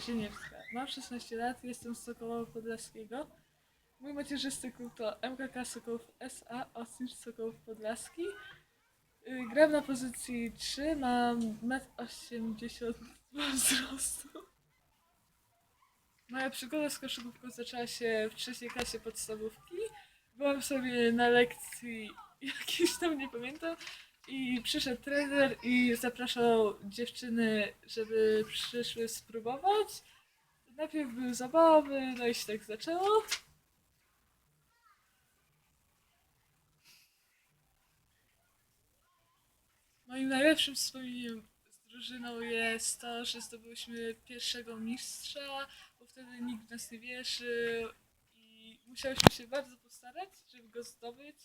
Zieniewska. Mam 16 lat, jestem z Sokoła Podlaskiego. Mój macierzysty klub to MKK Sokołów SA, Ostrzyż Sokołów Podlaski. Y, Gram na pozycji 3, mam 1,80 m wzrostu. Moja przygoda z koszykówką zaczęła się w trzeciej klasie podstawówki. Byłam sobie na lekcji jakiejś tam, nie pamiętam, i przyszedł trener i zapraszał dziewczyny, żeby przyszły spróbować. Najpierw były zabawy, no i się tak zaczęło. Moim najlepszym wspomnieniem z drużyną jest to, że zdobyliśmy pierwszego mistrza, bo wtedy nikt w nas nie wierzył i musiałyśmy się bardzo postarać, żeby go zdobyć.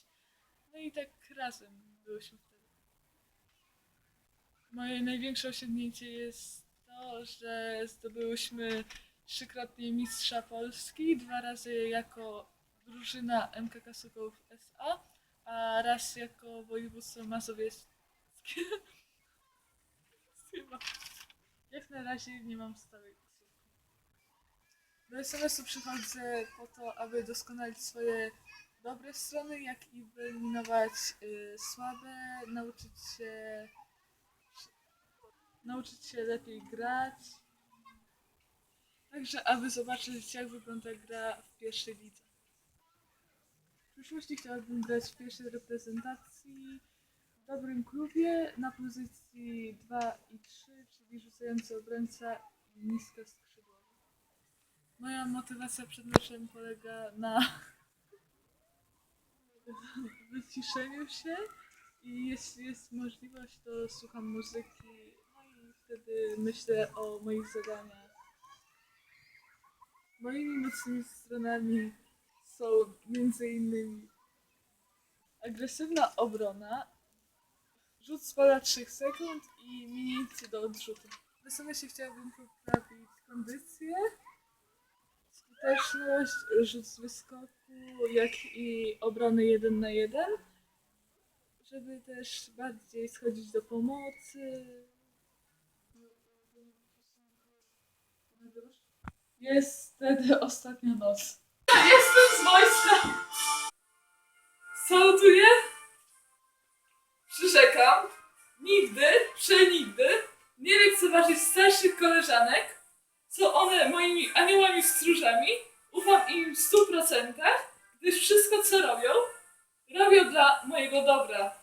No i tak razem byłyśmy wtedy. Moje największe osiągnięcie jest to, że zdobyłyśmy trzykrotnie mistrza Polski, dwa razy jako drużyna MKK Sokołów SA, a raz jako województwo mazowieckie. Chyba. Jak na razie nie mam stałej ksywki. Do SMS-u przychodzę po to, aby doskonalić swoje dobre strony, jak i wyeliminować y, słabe, nauczyć się nauczyć się lepiej grać. Także aby zobaczyć jak wygląda gra w pierwszej lidze. W przyszłości chciałabym grać w pierwszej reprezentacji w dobrym klubie na pozycji 2 i 3, czyli rzucający obrońca i nisko skrzydłowy. Moja motywacja przed meczem polega na wyciszeniu się i jeśli jest możliwość, to słucham muzyki, wtedy myślę o moich zadaniach. Moimi mocnymi stronami są między innymi agresywna obrona, rzut z pola 3 sekund i minięcie do odrzutu. W SMS-ie chciałabym poprawić kondycję, skuteczność, rzut z wyskoku, jak i obrony 1 na 1 żeby też bardziej schodzić do pomocy. Jest wtedy ostatnia noc. Jestem z wojska! Salutuję! Przyrzekam, nigdy, przenigdy nie lekceważyć starszych koleżanek, co one moimi aniołami stróżami. Ufam im w stu procentach, gdyż wszystko co robią, robią dla mojego dobra.